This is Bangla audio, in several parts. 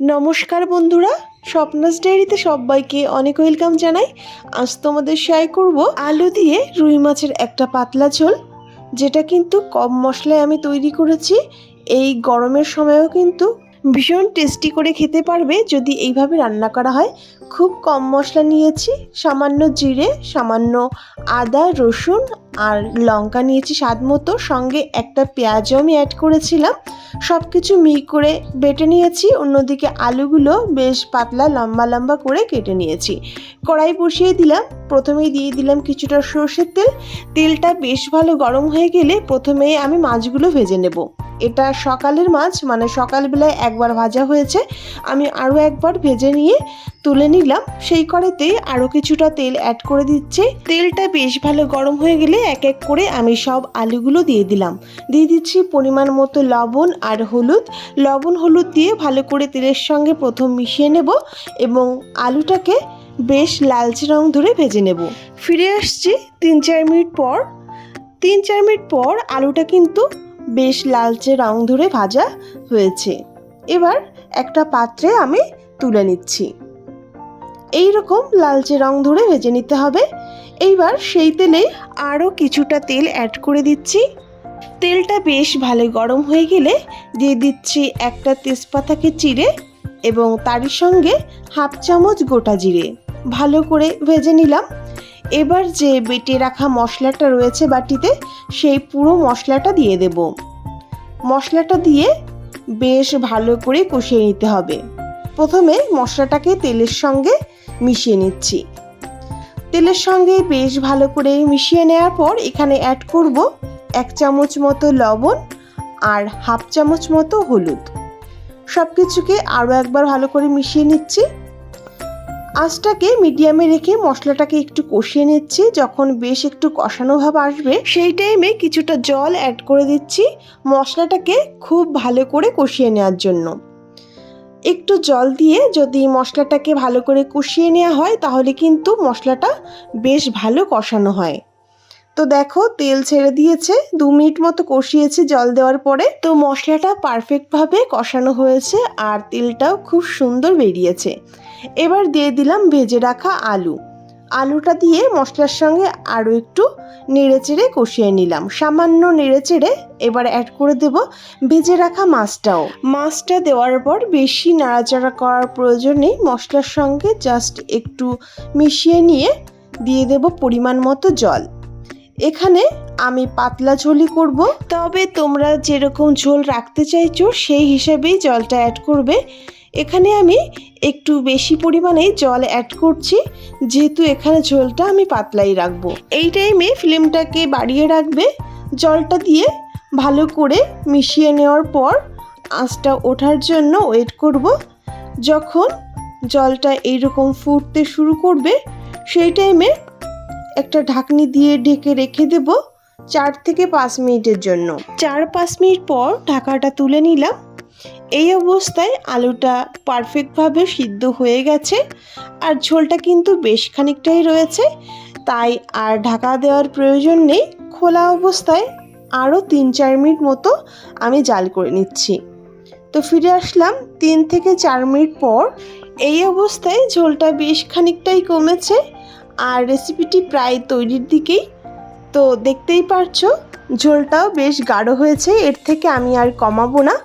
নমস্কার বন্ধুরা, স্বপ্নাস ডায়েরিতে সবাইকে অনেক ওয়েলকাম জানাই। আজ তোমাদের শেয়ার করব আলু দিয়ে রুই মাছের একটা পাতলা ঝোল, যেটা কিন্তু কম মশলায় আমি তৈরি করেছি। এই গরমের সময়ও কিন্তু ভীষণ টেস্টি করে খেতে পারবে যদি এইভাবে রান্না করা হয়। খুব কম মশলা নিয়েছি, সামান্য জিরে, সামান্য আদা, রসুন আর লঙ্কা নিয়েছি স্বাদ মতো। সঙ্গে একটা পেঁয়াজও আমি অ্যাড করেছিলাম। সব কিছু মিহি করে বেটে নিয়েছি, অন্যদিকে আলুগুলো বেশ পাতলা, লম্বা লম্বা করে কেটে নিয়েছি। কড়াই বসিয়ে দিলাম, প্রথমেই দিয়ে দিলাম কিছুটা সর্ষের তেল। তেলটা বেশ ভালো গরম হয়ে গেলে প্রথমেই আমি মাছগুলো ভেজে নেব। এটা সকালের মাছ মানে সকালবেলায় একবার ভাজা হয়েছে। আমি আরও একবার ভেজে নিয়ে তুলে নিলাম। সেই কড়াইতেই আরও কিছুটা তেল অ্যাড করে দিচ্ছে। তেলটা বেশ ভালো গরম হয়ে গেলে এক এক করে আমি সব আলুগুলো দিয়ে দিলাম। দিয়ে দিচ্ছি পরিমাণ মতো লবণ আর হলুদ। লবণ, হলুদ দিয়ে ভালো করে তেলের সঙ্গে প্রথম মিশিয়ে নেব এবং আলুটাকে বেশ লালচে রং ধরে ভেজে নেব। ফিরে আসছি তিন চার মিনিট পর। তিন চার মিনিট পর আলুটা কিন্তু বেশ লালচে রং ধরে ভাজা হয়েছে। এবার একটা পাত্রে আমি তুলে নিচ্ছি। এই রকম লালচে রং ধরে ভেজে নিতে হবে। এইবার সেই তেলে আরও কিছুটা তেল অ্যাড করে দিচ্ছি। তেলটা বেশ ভালো গরম হয়ে গেলে দিয়ে দিচ্ছি একটা তেজপাতাকে চিড়ে এবং তারই সঙ্গে হাফ চামচ গোটা জিরে। ভালো করে ভেজে নিলাম। এবার যে বেটে রাখা মশলাটা রয়েছে বাটিতে, সেই পুরো মশলাটা দিয়ে দেব। মশলাটা দিয়ে বেশ ভালো করে কষিয়ে নিতে হবে। প্রথমে মশলাটাকে তেলের সঙ্গে মিশিয়ে নিচ্ছি। তেলের সঙ্গে বেশ ভালো করে মিশিয়ে নেওয়ার পর এখানে অ্যাড করব এক চামচ মতো লবণ আর হাফ চামচ মতো হলুদ। সব কিছুকে আরও একবার ভালো করে মিশিয়ে নিচ্ছি। আঁচটাকে মিডিয়ামে রেখে মশলাটাকে একটু কষিয়ে নিচ্ছি। যখন বেশ একটু কষানো ভাব আসবে, সেই টাইমে কিছুটা জল অ্যাড করে দিচ্ছি মশলাটাকে খুব ভালো করে কষিয়ে নেওয়ার জন্য। একটু জল দিয়ে যদি মশলাটাকে ভালো করে কষিয়ে নেওয়া হয়, তাহলে কিন্তু মশলাটা বেশ ভালো কষানো হয়। তো দেখো, তেল ছেড়ে দিয়েছে, দু মিনিট মতো কষিয়েছি জল দেওয়ার পরে। তো মশলাটা পারফেক্টভাবে কষানো হয়েছে আর তেলটাও খুব সুন্দর বেরিয়েছে। এবার দিয়ে দিলাম ভেজে রাখা আলু। আলুটা দিয়ে মশলার সঙ্গে আরও একটু নেড়েচেড়ে কষিয়ে নিলাম। সামান্য নেড়েচেড়ে এবার অ্যাড করে দেব ভেজে রাখা মাছটাও। মাছটা দেওয়ার পর বেশি নাড়াচাড়া করার প্রয়োজন নেই, মশলার সঙ্গে জাস্ট একটু মিশিয়ে নিয়ে দিয়ে দেব পরিমাণ মতো জল। এখানে আমি পাতলা ঝোলই করব। তবে তোমরা যেরকম ঝোল রাখতে চাইছো, সেই হিসেবেই জলটা অ্যাড করবে। এখানে আমি একটু বেশি পরিমাণে জল অ্যাড করছি, যেহেতু এখানে ঝোলটা আমি পাতলাই রাখব। এই টাইমে ফ্লেমটাকে বাড়িয়ে রাখবে। জলটা দিয়ে ভালো করে মিশিয়ে নেওয়ার পর আঁচটা ওঠার জন্য ওয়েট করব। যখন জলটা এইরকম ফুটতে শুরু করবে, সেই টাইমে একটা ঢাকনি দিয়ে ঢেকে রেখে দেব চার থেকে পাঁচ মিনিটের জন্য। চার পাঁচ মিনিট পর ঢাকাটা তুলে নিলাম। এই অবস্থায় আলুটা পারফেক্টভাবে সিদ্ধ হয়ে গেছে আর ঝোলটা কিন্তু বেশ খানিকটাই রয়েছে। তাই আর ঢাকা দেওয়ার প্রয়োজন নেই। খোলা অবস্থায় আরও তিন চার মিনিট মতো আমি জাল করে নিচ্ছি। তো ফিরে আসলাম তিন থেকে চার মিনিট পর। এই অবস্থায় ঝোলটা বেশ খানিকটাই কমেছে আর রেসিপিটি প্রায় তৈরির দিকেই। তো দেখতেই পারছ, ঝোলটাও বেশ গাঢ় হয়েছে, এর থেকে আমি আর কমাবো না।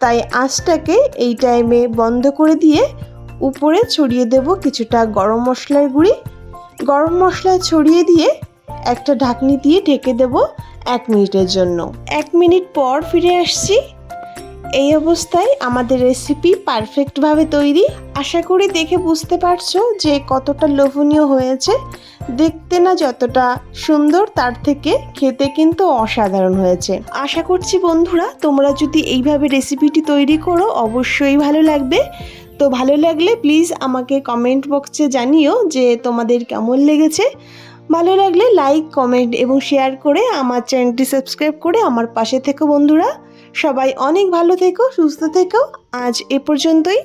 তাই আঁচটাকে এই টাইমে বন্ধ করে দিয়ে উপরে ছড়িয়ে দেব কিছুটা গরম মশলার গুঁড়ি। গরম মশলা ছড়িয়ে দিয়ে একটা ঢাকনি দিয়ে ঢেকে দেব এক মিনিটের জন্য। এক মিনিট পর ফিরে আসছি। এই অবস্থায় আমাদের রেসিপি পারফেক্টভাবে তৈরি। আশা করি দেখে বুঝতে পারছ যে কতটা লোভনীয় হয়েছে। দেখতে না যতটা সুন্দর, তার থেকে খেতে কিন্তু অসাধারণ হয়েছে। আশা করছি বন্ধুরা, তোমরা যদি এইভাবে রেসিপিটি তৈরি করো, অবশ্যই ভালো লাগবে। তো ভালো লাগলে প্লিজ আমাকে কমেন্ট বক্সে জানিও যে তোমাদের কেমন লেগেছে। ভালো লাগলে লাইক কমেন্ট এবং শেয়ার করে আমার চ্যানেলটি সাবস্ক্রাইব করে আমার পাশে থেকো বন্ধুরা। সবাই অনেক ভালো থেকো সুস্থ থেকো। আজ এ পর্যন্তই।